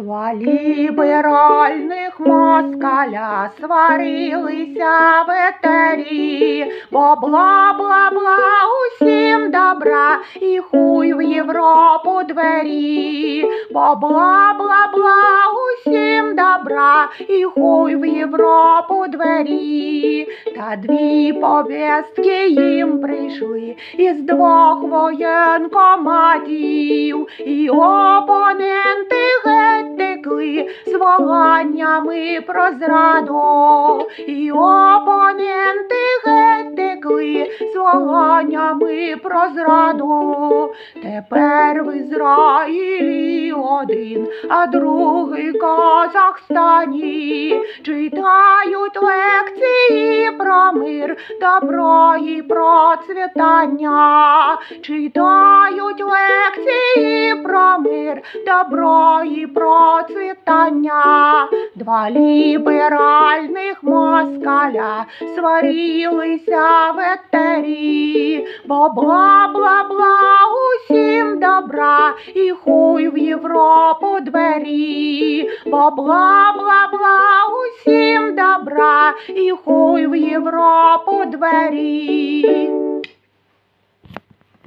Два ліберальних москаля сварилися в етері, бо бла-бла-бла усім добра і хуй в Європу двері, бо бла-бла-бла усім добра і хуй в Європу двері. Та дві повістки їм прийшли із двох воєнкоматів, і текли з про зраду, і опоненти геть текли з воланнями про зраду. Тепер в Ізраїлі один, а другий Казахстані. Читають лекції про мир, добро і процвітання, читають лекції про мир, добро і процвітання. Два ліберальних москаля сварилися в етері, бо бла-бла-бла усім добра і хуй в Європу двері, бо бла-бла-бла усім добра і хуй в Європу двері.